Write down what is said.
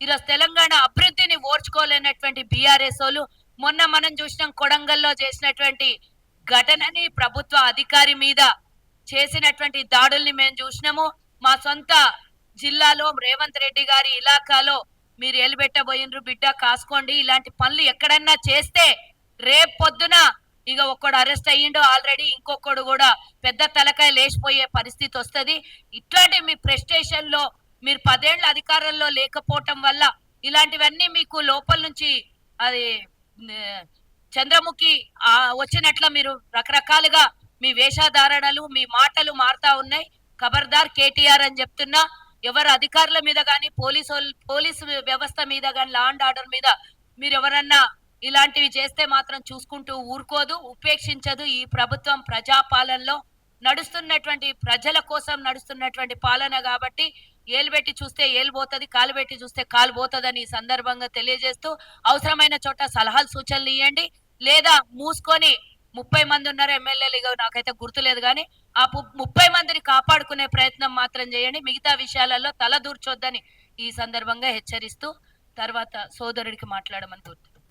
ఈరోజు తెలంగాణ అభివృద్ధిని ఓర్చుకోలేనటువంటి బీఆర్ఎస్ వాళ్ళు మొన్న మనం చూసినాం కొడంగల్లో చేసినటువంటి ఘటనని ప్రభుత్వ అధికారి మీద చేసినటువంటి దాడుల్ని మేము చూసినాము. మా సొంత జిల్లాలో రేవంత్ రెడ్డి గారి ఇలాకాలో మీరు ఎలిబెట్టబోయినరు బిడ్డ కాసుకోండి. ఇలాంటి పనులు ఎక్కడన్నా చేస్తే రేపు పొద్దున ఇక ఒక్కడు అరెస్ట్ అయ్యిండు ఆల్రెడీ ఇంకొకడు కూడా పెద్ద తలకాయ లేచిపోయే పరిస్థితి వస్తది. ఇట్లాంటి మీ ప్రెస్టేషన్లో మీరు పదేళ్ళ అధికారంలో లేకపోవటం వల్ల ఇలాంటివన్నీ మీకు లోపల నుంచి అది చంద్రముఖి ఆ వచ్చినట్ల మీరు రకరకాలుగా మీ వేషధారణలు మీ మాటలు మారుతా ఉన్నాయి. ఖబర్దార్ కేటీఆర్ అని చెప్తున్నా ఎవరు అధికారుల మీద కానీ పోలీసు పోలీసు వ్యవస్థ మీద కానీ లా అండ్ ఆర్డర్ మీద మీరు ఎవరన్నా ఇలాంటివి చేస్తే మాత్రం చూసుకుంటూ ఊరుకోదు ఉపేక్షించదు ఈ ప్రభుత్వం ప్రజాపాలనలో. నడుస్తున్నటువంటి ప్రజల కోసం నడుస్తున్నటువంటి పాలన కాబట్టి ఏలు పెట్టి చూస్తే ఏలు పోతుంది కాలు పెట్టి చూస్తే కాలు పోతుందని ఈ సందర్భంగా తెలియజేస్తూ అవసరమైన చోట సలహాలు సూచనలు ఇవ్వండి లేదా మూసుకొని ముప్పై మంది ఉన్నారు ఎమ్మెల్యేలు ఇక నాకైతే గుర్తులేదు కానీ ఆ ముప్పై మందిని కాపాడుకునే ప్రయత్నం మాత్రం చేయండి. మిగతా విషయాలలో తల దూర్చొద్దని ఈ సందర్భంగా హెచ్చరిస్తూ తర్వాత సోదరుడికి మాట్లాడమని గుర్తు